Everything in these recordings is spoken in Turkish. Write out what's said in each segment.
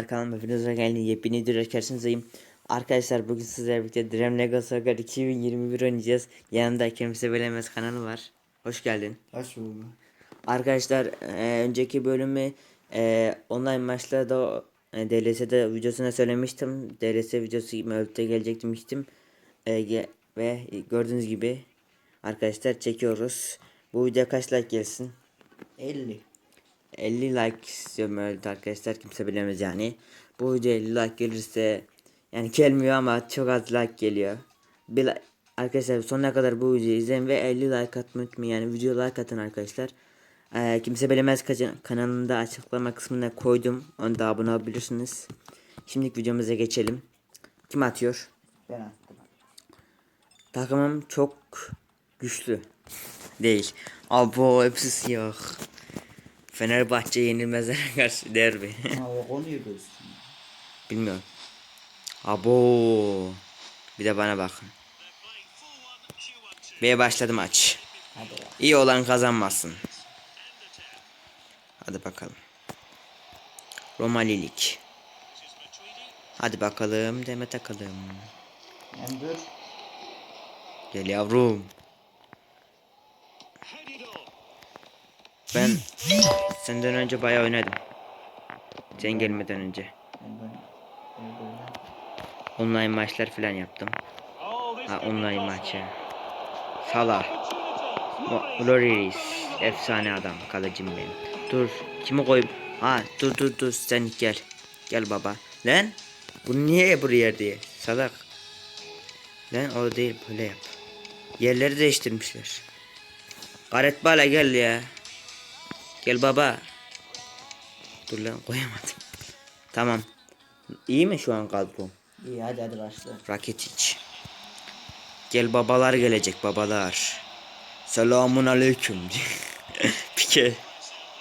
Selamlar kanalıma hepiniz hoş geldiniz. Yepyeni video karşınızdayım. Arkadaşlar bugün sizlerle birlikte Dream Lego Soccer 2021 oynayacağız. Yanımda kimse bilemez kanalı var. Hoş geldin. Hoş bulduk. Arkadaşlar e, önceki bölümü e, online maçlarda e, DLS'de videosuna söylemiştim. DLS videosu Mevlüt'te gelecek demiştim. E, ve gördüğünüz gibi arkadaşlar çekiyoruz. Bu video kaç like gelsin? 50. 50 like istiyorum öyle arkadaşlar kimse bilemez yani. Bu video 50 like gelirse yani gelmiyor ama çok az like geliyor. Bir li- arkadaşlar sonuna kadar bu videoyu izleyin ve 50 like atmayı unutmayın yani video like atın arkadaşlar. Ee, kimse bilemez kanalında açıklama kısmına koydum. Onu da abone olabilirsiniz. Şimdilik videomuza geçelim. Kim atıyor? Ben attım. Takımım çok güçlü. Değil. Abo hepsi siyah. Fenerbahçe yenilmezlere karşı derbi. Ama o konuyu görsün. Bilmiyorum. Abo. Bir de bana bakın. Ve başladı maç. İyi olan kazanmasın. Hadi bakalım. Romalilik. Hadi bakalım deme takalım. Ben dur. Gel yavrum. Ben senden önce bayağı oynadım. Sen gelmeden önce. Online maçlar falan yaptım. Ha online maçı. Salah. Loris. Efsane adam. Kalecim benim. Dur. Kimi koyup? Ha dur dur dur sen gel. Gel baba. Lan. Bu niye buraya diye. Salak. Lan o değil böyle yap. Yerleri değiştirmişler. Garet Bala gel ya. Gel baba. Dur lan koyamadım. Tamam. İyi mi şu an kadrom? İyi hadi hadi başla. Rakitic. Gel babalar gelecek babalar. Selamun aleyküm. Pike.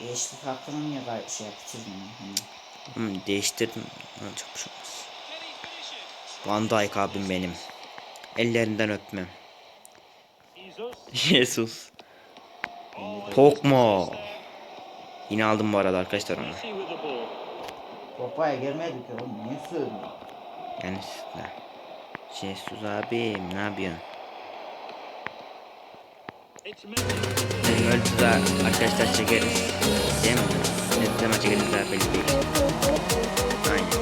Değişiklik hakkını niye gay- şey? Hı. Hmm, değiştirdim. Ha, çok şey olmaz. Van Dijk abim benim. Ellerinden öpmem. Jesus. Pokmo. Yine aldım bu arada arkadaşlar onu. Popaya gelmedi ki oğlum. Niye söylüyorsun? Yani ne? Jesus abim ne yapıyorsun? Öldü da arkadaşlar çekeriz. Değil mi? Ne zaman çekeriz daha belli değil. Aynen.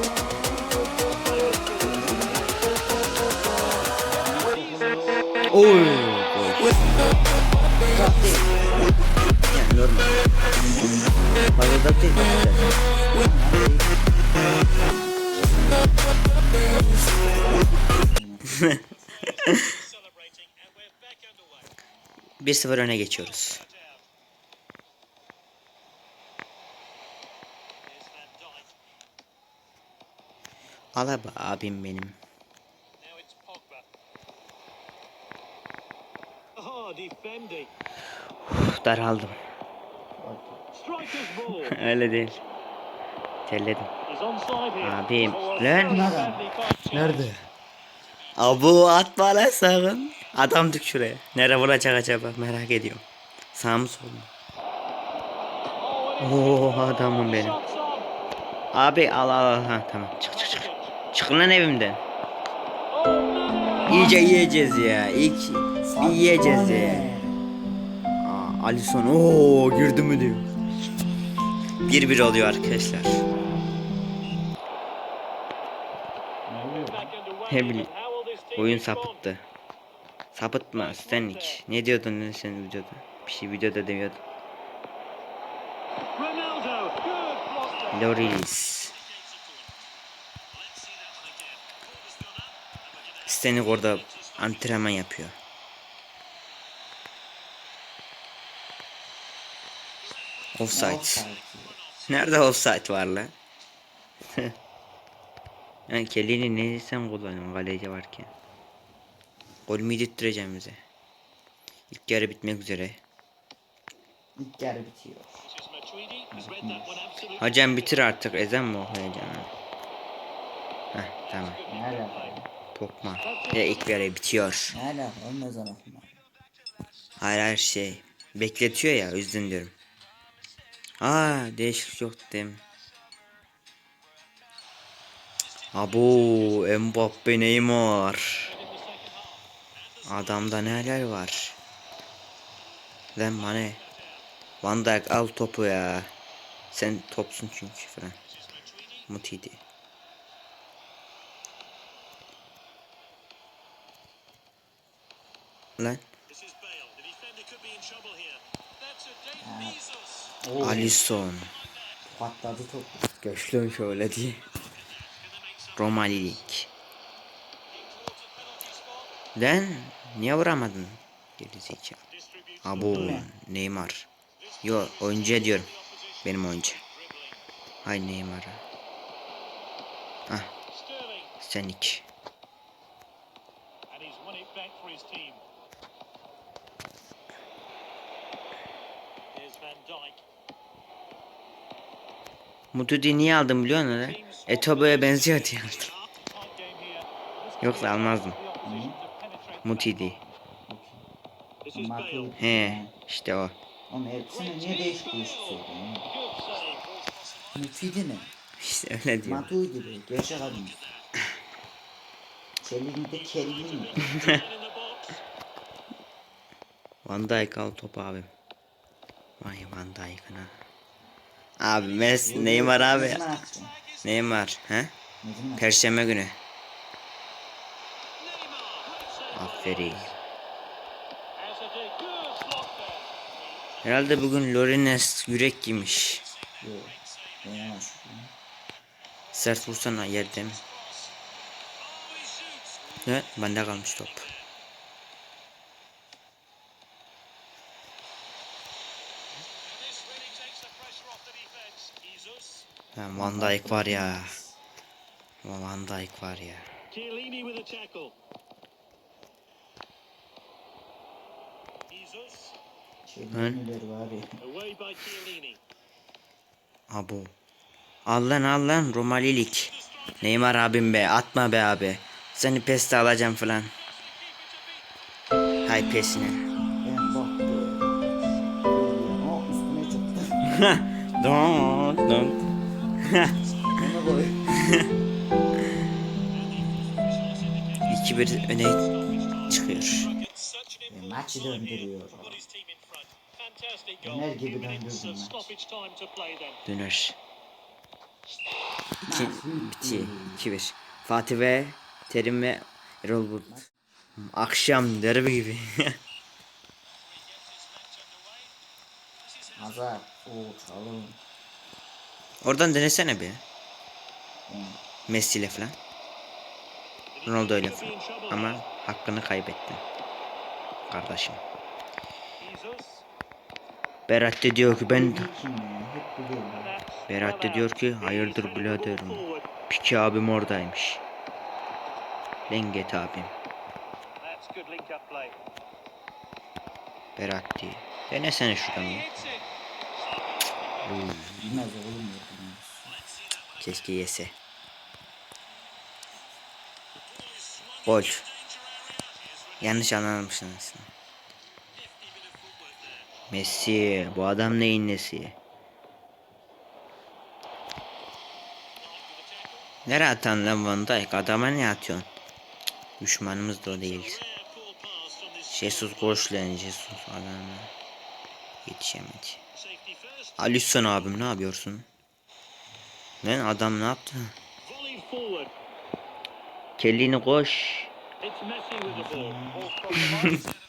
Oy. Gol. Yani normal. Fazla da değil bak. Bir 0 öne geçiyoruz. Alaba abim benim. Oh, daraldım. Öyle değil. Here. Abim. Lan. Nerede? Abu atma lan sakın. Adam dik şuraya. Nereye vuracak acaba merak ediyorum. Sağ mı sol mu? Oo adamım benim. Abi al al al. Ha tamam çık çık çık. Çıkın lan evimden. İyice yiyeceğiz ya. İlk bir yiyeceğiz ya. Aa, Alisson ooo girdi mi diyor. 1-1 oluyor arkadaşlar. Ne bileyim. Oyun sapıttı. Sapıtma Stanik. Ne diyordun lan sen videoda? Bir şey videoda demiyordun. Loris. Stanik orada antrenman yapıyor. Offside. Offside. Nerede offside var lan? yani kelini ne sen kullanıyorsun kaleci varken. Gol mü yedirttireceğim bize? İlk yarı bitmek üzere. İlk yarı bitiyor. Hocam bitir artık ezan mı okuyacağım? Heh tamam. Ne alaka? Pokma. Ya ilk yarı bitiyor. Ne alaka? Olmaz ama. Hayır her şey. Bekletiyor ya o yüzden diyorum. Aa değişik yok değil? Abo Mbappe Neymar. Adamda neler var. Lan Mane. Van Dijk al topu ya. Sen topsun çünkü falan. Mutiydi. Lan Oo, Alisson. patladı top. Göçlüm şöyle diye. Roma Lig. Lan niye vuramadın? Gerizekalı. Abo Neymar. Yo oyuncuya diyorum. Benim oyuncu. Hay Neymar'a. Ah Sterling. Mutudi niye aldım biliyor musun lan? Etobo'ya benziyor diye aldım. Yoksa almazdım. Mutidi. He işte o. Oğlum hepsini niye değişik değişik söylüyorsun? Mufidi ne? İşte öyle diyor. Matuidi be. Gerçek adam. Kelinde kelli mi? Van Dijk al topu abi. Vay Van Dijk'ın ha. Abi Messi, Neymar abi. Ne zaman atacaksın? Neymar he? Perşembe günü. Aferin. Herhalde bugün Lorines yürek giymiş. Sert vursana yerde mi? Ne? Bende kalmış top. Ha, Van Dijk var ya. Van Dijk var ya. Chiellini with a tackle. Jesus. Kelliler var ya. Away by Chiellini. Abo. Al lan al lan Romalilik. Neymar abim be atma be abi. Seni peste alacağım falan. Hay pesine. Don don. Koy. 2-1 öne çıkıyor. Ve maçı döndürüyor. Döner gibi of maç. Döner. 2 2 1. Fatih ve Terim ve Erol Bulut. Akşam derbi gibi. Hazar. Oo çalım. Oradan denesene bir. Messi ile falan. Ronaldo ile falan. Ama hakkını kaybettin. Kardeşim. Berat diyor ki ben ya? Berat diyor ki hayırdır heading the birader ball mi? forward. Piki abim oradaymış. Lenget abim. Berat diye. Denesene şuradan He Bilmez oğlum keşke yese. Gol. Yanlış anlamışsınız. Messi. Bu adam neyin nesi? Nereye atan lan Van Dijk? Adama ne atıyorsun? Düşmanımız da o değil. Jesus koş lan Jesus adamı. Yetişemedi. Alisson abim ne yapıyorsun? Lan adam ne yaptı? Kellini koş.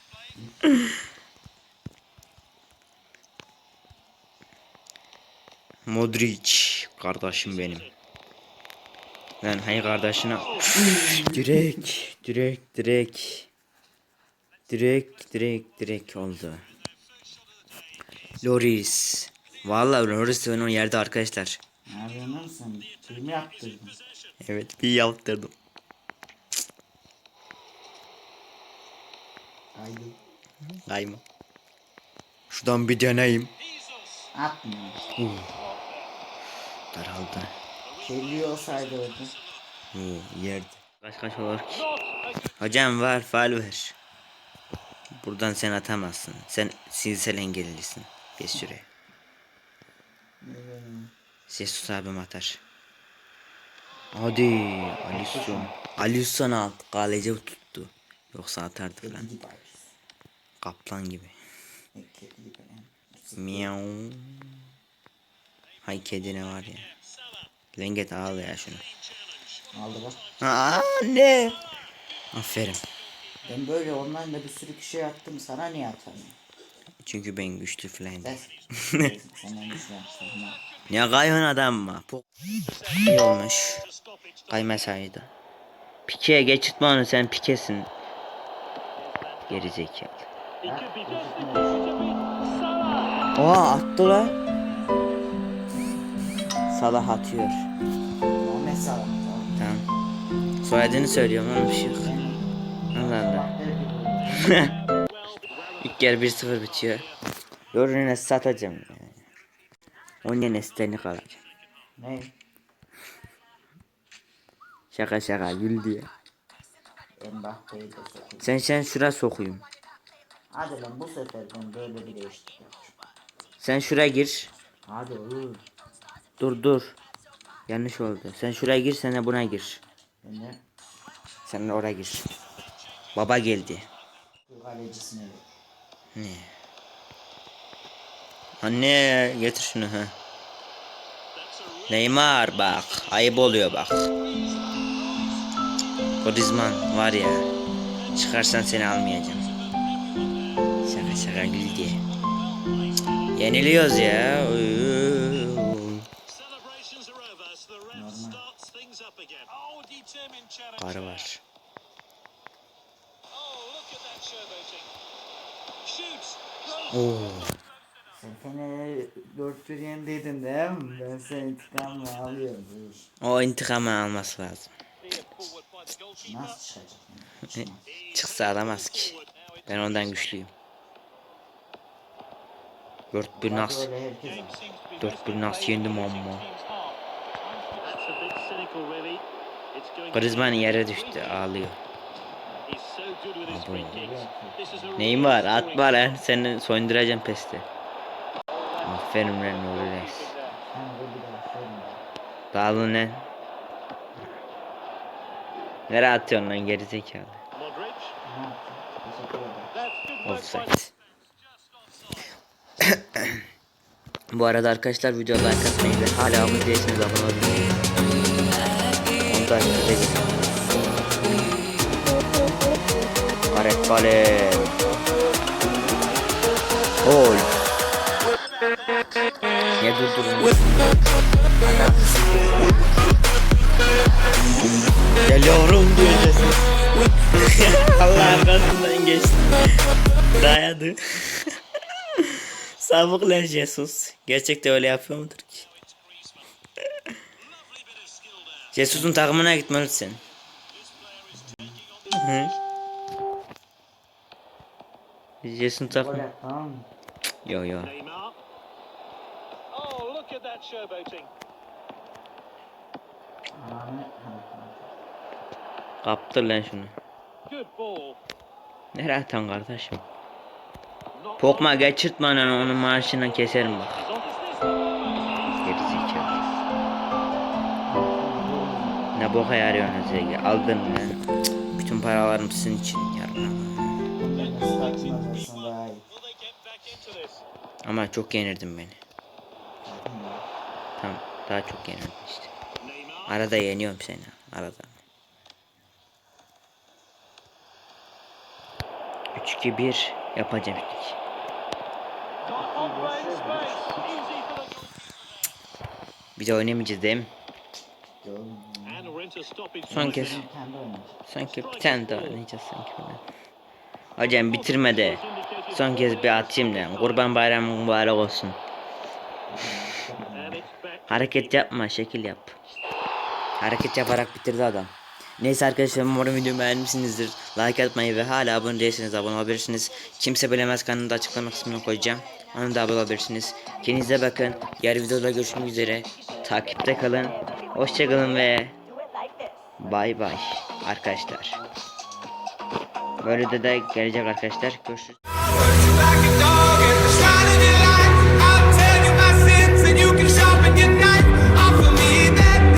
Modric kardeşim benim. Lan hay kardeşine direkt direkt direkt direkt direkt direkt oldu. Loris. Vallahi Loris ben o yerde arkadaşlar. Ne yapıyorsun lan sen? Film yaptırdın. Evet bir yaptırdım. Haydi. Kayma. Şuradan bir deneyim. Atma. Daraldı. Kelli olsaydı orada. Oo, yerde. Kaç kaç olur ki? Hocam var faal ver. Buradan sen atamazsın. Sen silsel engellisin. Bir süre. Jesus abim atar. Hadi Alisson. Alisson aldı. Kaleci tuttu. Yoksa atardı falan. Kaplan gibi. E. Miau. Hay kedi ne var ya. Lenget al ya şunu. Aldı bak. Aa ne? Aferin. Ben böyle online bir sürü kişi attım sana niye atamıyorum? Çünkü ben güçlü falan. Ders. Senden bir şey yapsam. Ne kayın adam mı? Bu iyi olmuş. Kaymasaydı. Pike'ye geçirtme onu sen pikesin. Geri zekalı. Oha attı la. Salah atıyor. Muhammed Salah. Tamam. Soyadını söylüyorum oğlum bir şey yok. Allah Allah. İlk yer 1-0 bitiyor. Yorunu satacağım. Yani. Onun yerine Sterling alacağım. Ne? Şaka şaka gül diye. Mbappe'yi de sokayım. Sen sen şura sokuyum. Hadi lan bu sefer ben böyle bir yapacağım. Sen şuraya gir. Hadi olur. Dur dur. Yanlış oldu. Sen şuraya gir sen de buna gir. Ben de Sen de oraya gir. Baba geldi. kalecisine. Ne? Anne getir şunu ha. Neymar bak. Ayıp oluyor bak. Griezmann var ya. Çıkarsan seni almayacağım. Şaka şaka gül diye. Yeniliyoruz ya. Karı var. Oh, at. Sen Fener'e 4-1 yendiydin değil mi? Ben senin intikamını alıyorum. O intikamı alması lazım. Nasıl çıkacak? Çıksa alamaz ki. Ben ondan güçlüyüm. 4-1 nasıl? Böyle herkes alır. 4-1 nasıl yendim amma. Griezmann yere düştü ağlıyor. He's so good with his free kicks. This is a Neymar real atma lan seni soyunduracağım peste. Aferin lan söyle. Dağılın lan. Nereye atıyorsun lan gerizekalı? Offside. Bu arada arkadaşlar video like atmayı ve hala abone değilseniz abone olmayı. Onu da size Karet kale. Gol. Niye durdurdun? Geliyorum diyeceksin. Allah arkasından geçti. Dayadı. Sabık lan Jesus. Gerçekten öyle yapıyor mudur ki? Jesus'un takımına gitmelisin. Hı? Jesus'un takımı. Yo yo. Neymar. Oh, look at that showboating. Kaptır lan şunu. Nereye atan kardeşim? Pokma geçirtme lan onun maaşından keserim bak. Gerizekalı. Ne boka yarıyorsunuz Zeki? Aldın lan. Bütün paralarım sizin için yarın. Ama çok yenirdin beni. Daha çok yenirdin işte. Arada yeniyorum seni. Arada. 3-2-1 yapacağım. Bir de oynamayacağız değil mi? Oynayacak. Sanki bir tane daha oynayacağız sanki. Hocam bitirme de. Son kez bir atayım da. Kurban bayramı mübarek olsun. Hareket yapma, şekil yap. Hareket yaparak bitirdi adam. Neyse arkadaşlar umarım videomu beğenmişsinizdir. Like atmayı ve hala abone değilseniz abone olabilirsiniz. Kimse bilemez kanalını da açıklama kısmına koyacağım. Onu da abone olabilirsiniz. Kendinize bakın. Diğer videoda görüşmek üzere. Takipte kalın. Hoşçakalın ve bay bay arkadaşlar. Böyle de de gelecek arkadaşlar. Görüşürüz.